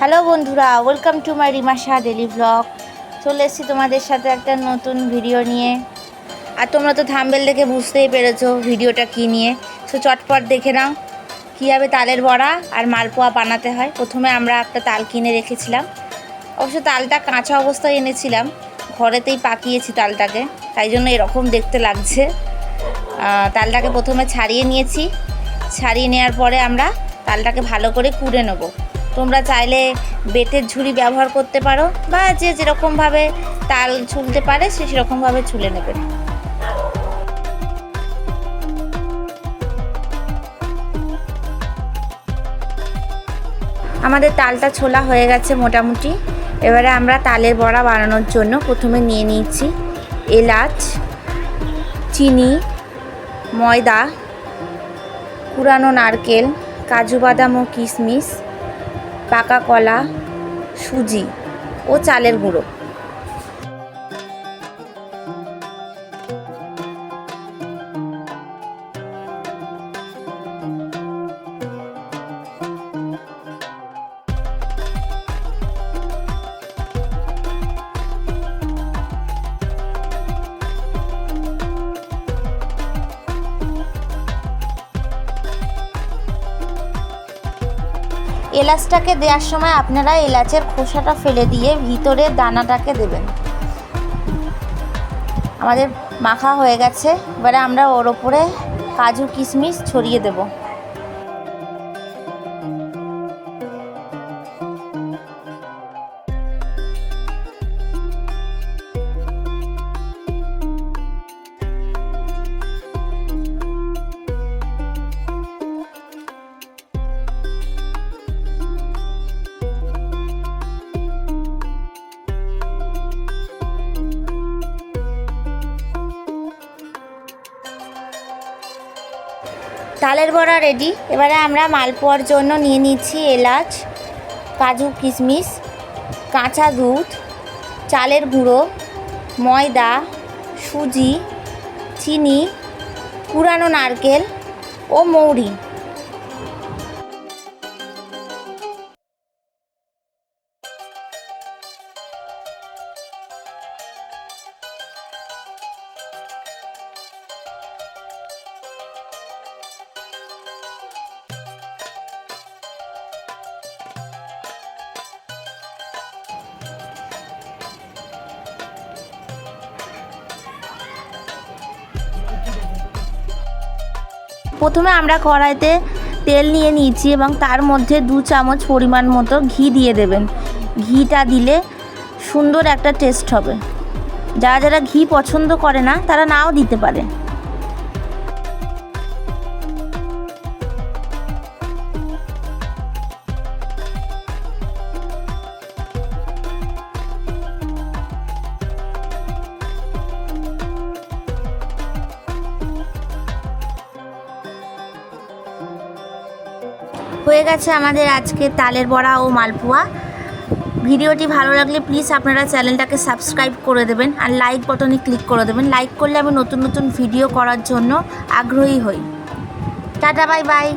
Hello বন্ধুরা welcome to my Rima Shah daily vlog চলে এসেছি তোমাদের সাথে একটা নতুন ভিডিও নিয়ে। আর তোমরা তো থাম্বেল দেখে বুঝতেই পেরেছ ভিডিওটা কী নিয়ে। সো চটপট দেখে নাও, কীভাবে তালের বড়া আর মালপোয়া বানাতে হয়। প্রথমে আমরা একটা তাল কিনে রেখেছিলাম। অবশ্য তালটা কাঁচা অবস্থায় এনেছিলাম, ঘরেতেই পাকিয়েছি তালটাকে, তাই জন্য এরকম দেখতে লাগছে। তালটাকে প্রথমে ছাড়িয়ে নিয়েছি। ছাড়িয়ে নেওয়ার পরে আমরা তালটাকে ভালো করে কুড়ে নেব। তোমরা চাইলে বেতের ঝুড়ি ব্যবহার করতে পারো বা যে যেরকমভাবে তাল ছুলতে পারে সে সেরকমভাবে ছুলে নেবে। আমাদের তালটা ছোলা হয়ে গেছে মোটামুটি। এবারে আমরা তালের বড়া বানানোর জন্য প্রথমে নিয়ে নিয়েছি এলাচ, চিনি, ময়দা কুড়ানো নারকেল, কাজু বাদাম ও কিশমিশ পাকা কলা সুজি ও চালের গুঁড়ো। এলাচটাকে দেওয়ার সময় আপনারা এলাচের খোসাটা ফেলে দিয়ে ভিতরে দানাটাকে দেবেন। আমাদের মাখা হয়ে গেছে। এবারে আমরা ওর ওপরে কাজু কিশমিশ ছড়িয়ে দেব। তালের বড়া রেডি এবারে আমরা মালপোয়ার জন্য নিয়ে নিচ্ছি এলাচ, কাজু কিশমিশ, কাঁচা দুধ, চালের গুঁড়ো, ময়দা, সুজি, চিনি, পুরানো নারকেল ও মৌরি। প্রথমে আমরা কড়াইতে তেল নিয়ে নিয়েছি এবং তার মধ্যে দু চামচ পরিমাণ মতো ঘি দিয়ে দেবেন। ঘিটা দিলে সুন্দর একটা টেস্ট হবে। যারা যারা ঘি পছন্দ করে না, তারা নাও দিতে পারে। হয়ে গেছে আমাদের আজকে তালের বড়া ও মালপোয়া। ভিডিওটি ভালো লাগলে প্লিজ আপনারা চ্যানেলটাকে সাবস্ক্রাইব করে দেবেন আর লাইক বটনে ক্লিক করে দেবেন। লাইক করলে আমি নতুন নতুন ভিডিও করার জন্য আগ্রহী হই। Tata bye bye